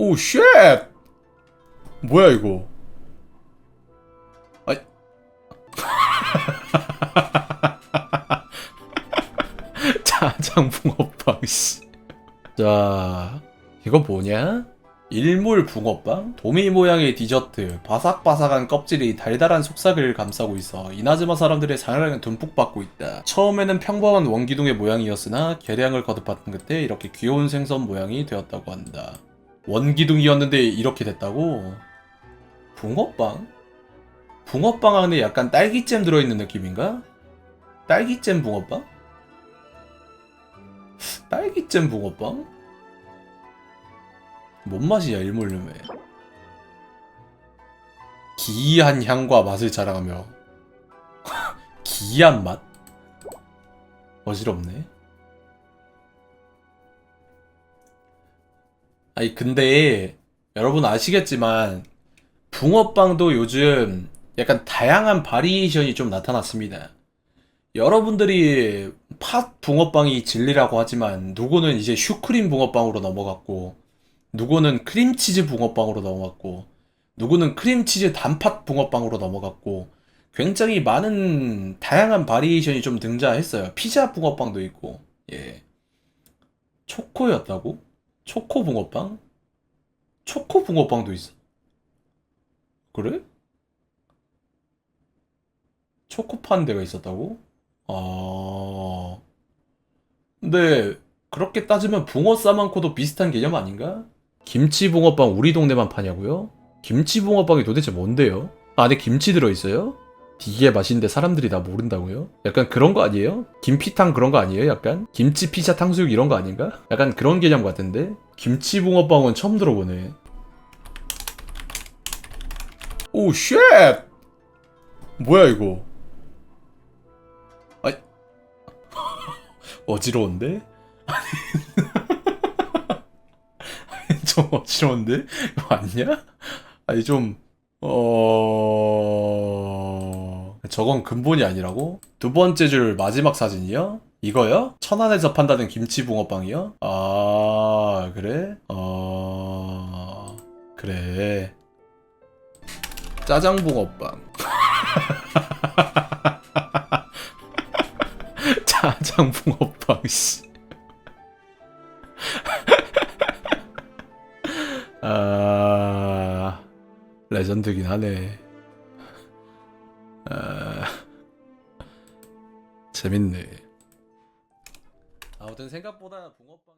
오 쉣! 뭐야 이거? 아이 짜장 붕어빵 씨. 자 이거 뭐냐? 일몰 붕어빵? 도미 모양의 디저트, 바삭바삭한 껍질이 달달한 속삭을 감싸고 있어 이나즈마 사람들의 사랑을 듬뿍 받고 있다. 처음에는 평범한 원기둥의 모양이었으나 개량을 거듭받은 끝에 이렇게 귀여운 생선 모양이 되었다고 한다. 원기둥이었는데 이렇게 됐다고? 붕어빵? 붕어빵 안에 약간 딸기잼 들어있는 느낌인가? 딸기잼 붕어빵? 딸기잼 붕어빵? 뭔 맛이야 일몰름에 기이한 향과 맛을 자랑하며 기이한 맛? 어지럽네 아니 근데 여러분 아시겠지만 붕어빵도 요즘 약간 다양한 바리에이션이 좀 나타났습니다 여러분들이 팥 붕어빵이 진리라고 하지만 누구는 이제 슈크림 붕어빵으로 넘어갔고 누구는 크림치즈 붕어빵으로 넘어갔고 누구는 크림치즈 단팥 붕어빵으로 넘어갔고 굉장히 많은 다양한 바리에이션이 좀 등장했어요. 피자 붕어빵도 있고 예 초코였다고? 초코 붕어빵? 초코 붕어빵도 있어. 그래? 초코 파는 데가 있었다고? 아 근데 그렇게 따지면 붕어 싸만코도 비슷한 개념 아닌가? 김치 붕어빵 우리 동네만 파냐고요? 김치 붕어빵이 도대체 뭔데요? 안에 김치 들어있어요? 되게 맛있는데 사람들이 다 모른다고요? 약간 그런 거 아니에요? 김피탕 그런 거 아니에요? 약간? 김치 피자 탕수육 이런 거 아닌가? 약간 그런 개념 같은데? 김치 붕어빵은 처음 들어보네. 오 쉣! 뭐야 이거? 아이 어지러운데? 좀 어지러운데? 이거 맞냐? 아니 좀 어... 저건 근본이 아니라고? 두 번째 줄 마지막 사진이요? 이거요? 천안에서 판다는 김치 붕어빵이요? 아 그래? 어... 그래 짜장 붕어빵 짜장 붕어빵 씨 아 레전드긴 하네. 재밌네. 아무튼 생각보다 붕어빵